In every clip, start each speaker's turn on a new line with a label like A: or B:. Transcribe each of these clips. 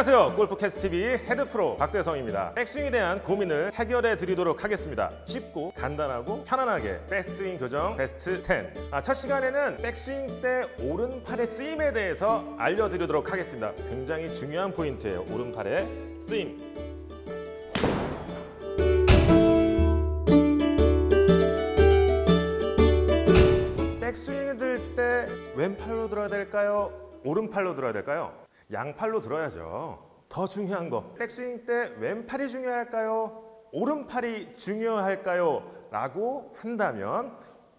A: 안녕하세요. 골프캐스트TV 헤드프로 박대성입니다. 백스윙에 대한 고민을 해결해 드리도록 하겠습니다. 쉽고 간단하고 편안하게 백스윙 교정 베스트 10. 아, 첫 시간에는 백스윙 때 오른팔의 쓰임에 대해서 알려드리도록 하겠습니다. 굉장히 중요한 포인트예요. 오른팔의 쓰임. 백스윙을 들 때 왼팔로 들어야 될까요? 오른팔로 들어야 될까요? 양팔로 들어야죠. 더 중요한 거. 백스윙 때 왼팔이 중요할까요? 오른팔이 중요할까요? 라고 한다면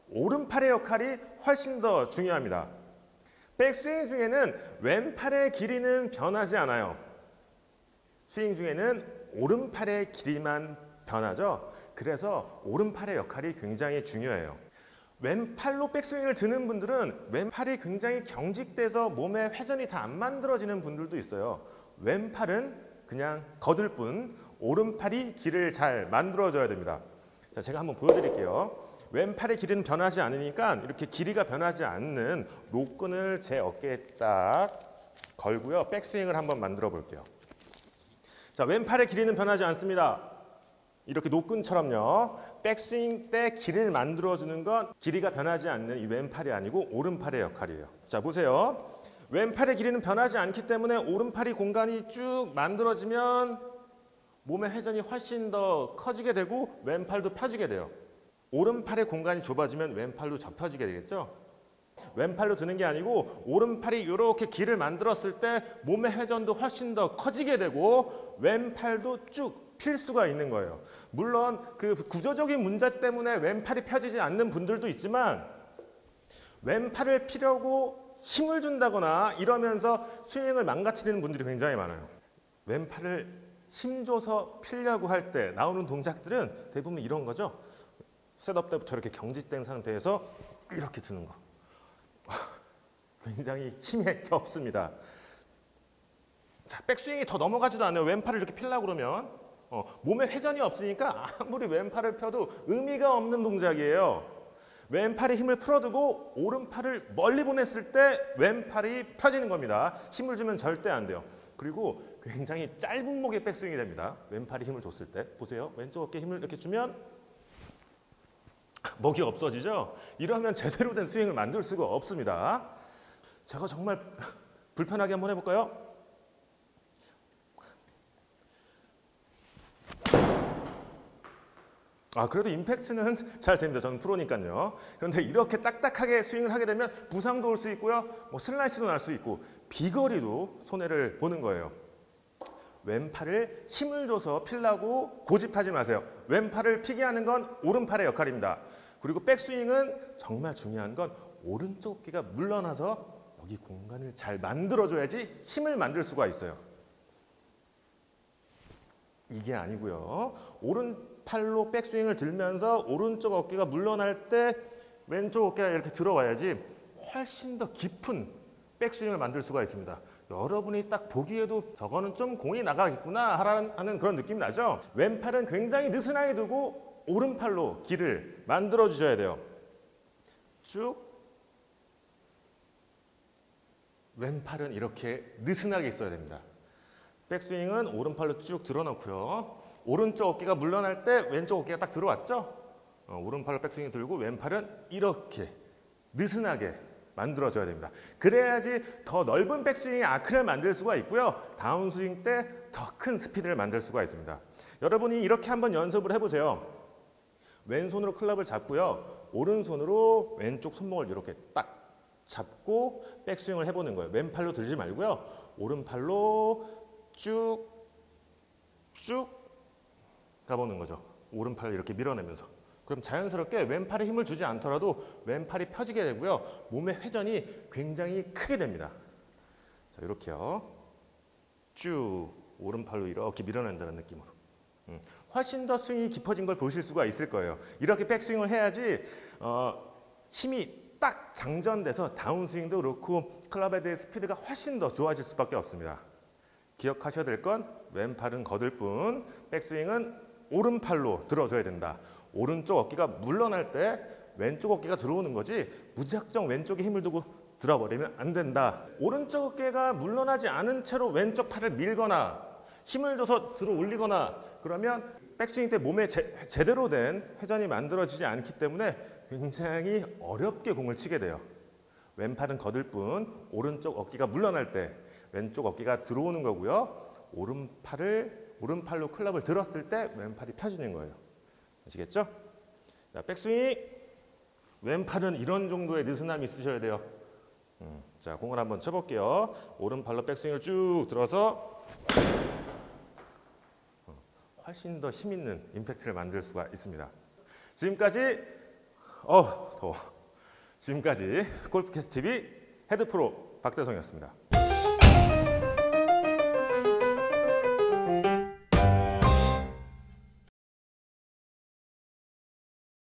A: 오른팔의 역할이 훨씬 더 중요합니다. 백스윙 중에는 왼팔의 길이는 변하지 않아요. 스윙 중에는 오른팔의 길이만 변하죠. 그래서 오른팔의 역할이 굉장히 중요해요. 왼팔로 백스윙을 드는 분들은 왼팔이 굉장히 경직돼서 몸에 회전이 다 안 만들어지는 분들도 있어요. 왼팔은 그냥 거들 뿐 오른팔이 길을 잘 만들어줘야 됩니다. 자, 제가 한번 보여드릴게요. 왼팔의 길이는 변하지 않으니까 이렇게 길이가 변하지 않는 로끈을 제 어깨에 딱 걸고요. 백스윙을 한번 만들어 볼게요. 자, 왼팔의 길이는 변하지 않습니다. 이렇게 노끈처럼요. 백스윙 때 길을 만들어주는 건 길이가 변하지 않는 이 왼팔이 아니고 오른팔의 역할이에요. 자 보세요. 왼팔의 길이는 변하지 않기 때문에 오른팔이 공간이 쭉 만들어지면 몸의 회전이 훨씬 더 커지게 되고 왼팔도 펴지게 돼요. 오른팔의 공간이 좁아지면 왼팔도 접혀지게 되겠죠. 왼팔로 드는 게 아니고 오른팔이 이렇게 길을 만들었을 때 몸의 회전도 훨씬 더 커지게 되고 왼팔도 쭉 필 수가 있는 거예요. 물론 그 구조적인 문제 때문에 왼팔이 펴지지 않는 분들도 있지만 왼팔을 피려고 힘을 준다거나 이러면서 스윙을 망가뜨리는 분들이 굉장히 많아요. 왼팔을 힘줘서 피려고 할 때 나오는 동작들은 대부분 이런 거죠. 셋업 때부터 이렇게 경직된 상태에서 이렇게 드는 거. 굉장히 힘이 없습니다. 자, 백스윙이 더 넘어가지도 않아요. 왼팔을 이렇게 필려고 그러면 어, 몸에 회전이 없으니까 아무리 왼팔을 펴도 의미가 없는 동작이에요. 왼팔에 힘을 풀어두고 오른팔을 멀리 보냈을 때 왼팔이 펴지는 겁니다. 힘을 주면 절대 안 돼요. 그리고 굉장히 짧은 목의 백스윙이 됩니다. 왼팔이 힘을 줬을 때 보세요. 왼쪽 어깨 힘을 이렇게 주면 목이 없어지죠. 이러면 제대로 된 스윙을 만들 수가 없습니다. 제가 정말 불편하게 한번 해볼까요? 아 그래도 임팩트는 잘 됩니다. 저는 프로니까요. 그런데 이렇게 딱딱하게 스윙을 하게 되면 부상도 올 수 있고요. 뭐 슬라이스도 날 수 있고 비거리도 손해를 보는 거예요. 왼팔을 힘을 줘서 필라고 고집하지 마세요. 왼팔을 피게 하는 건 오른팔의 역할입니다. 그리고 백스윙은 정말 중요한 건 오른쪽 어깨가 물러나서 여기 공간을 잘 만들어줘야지 힘을 만들 수가 있어요. 이게 아니고요. 오른팔로 백스윙을 들면서 오른쪽 어깨가 물러날 때 왼쪽 어깨가 이렇게 들어와야지 훨씬 더 깊은 백스윙을 만들 수가 있습니다. 여러분이 딱 보기에도 저거는 좀 공이 나가겠구나 하는 그런 느낌이 나죠? 왼팔은 굉장히 느슨하게 두고 오른팔로 길을 만들어 주셔야 돼요. 쭉 왼팔은 이렇게 느슨하게 있어야 됩니다. 백스윙은 오른팔로 쭉 들어놓고요. 오른쪽 어깨가 물러날 때 왼쪽 어깨가 딱 들어왔죠? 어, 오른팔로 백스윙 들고 왼팔은 이렇게 느슨하게 만들어줘야 됩니다. 그래야지 더 넓은 백스윙의 아크를 만들 수가 있고요. 다운스윙 때 더 큰 스피드를 만들 수가 있습니다. 여러분이 이렇게 한번 연습을 해보세요. 왼손으로 클럽을 잡고요. 오른손으로 왼쪽 손목을 이렇게 딱 잡고 백스윙을 해보는 거예요. 왼팔로 들지 말고요. 오른팔로 쭉, 쭉 가보는 거죠. 오른팔을 이렇게 밀어내면서. 그럼 자연스럽게 왼팔에 힘을 주지 않더라도 왼팔이 펴지게 되고요. 몸의 회전이 굉장히 크게 됩니다. 자, 이렇게요. 쭉 오른팔로 이렇게 밀어낸다는 느낌으로. 음, 훨씬 더 스윙이 깊어진 걸 보실 수가 있을 거예요. 이렇게 백스윙을 해야지 어, 힘이 딱 장전돼서 다운스윙도 그렇고 클럽헤드의 스피드가 훨씬 더 좋아질 수밖에 없습니다. 기억하셔야 될 건 왼팔은 거들 뿐 백스윙은 오른팔로 들어줘야 된다. 오른쪽 어깨가 물러날 때 왼쪽 어깨가 들어오는 거지 무작정 왼쪽에 힘을 두고 들어버리면 안 된다. 오른쪽 어깨가 물러나지 않은 채로 왼쪽 팔을 밀거나 힘을 줘서 들어 올리거나 그러면 백스윙 때 몸에 제, 제대로 된 회전이 만들어지지 않기 때문에 굉장히 어렵게 공을 치게 돼요. 왼팔은 거들 뿐 오른쪽 어깨가 물러날 때 왼쪽 어깨가 들어오는 거고요. 오른팔을 오른팔로 클럽을 들었을 때 왼팔이 펴지는 거예요. 아시겠죠? 자, 백스윙 왼팔은 이런 정도의 느슨함이 있으셔야 돼요. 음, 자, 공을 한번 쳐볼게요. 오른팔로 백스윙을 쭉 들어서 어, 훨씬 더 힘 있는 임팩트를 만들 수가 있습니다. 지금까지 어 더워. 지금까지 골프캐스트 TV 헤드 프로 박대성이었습니다.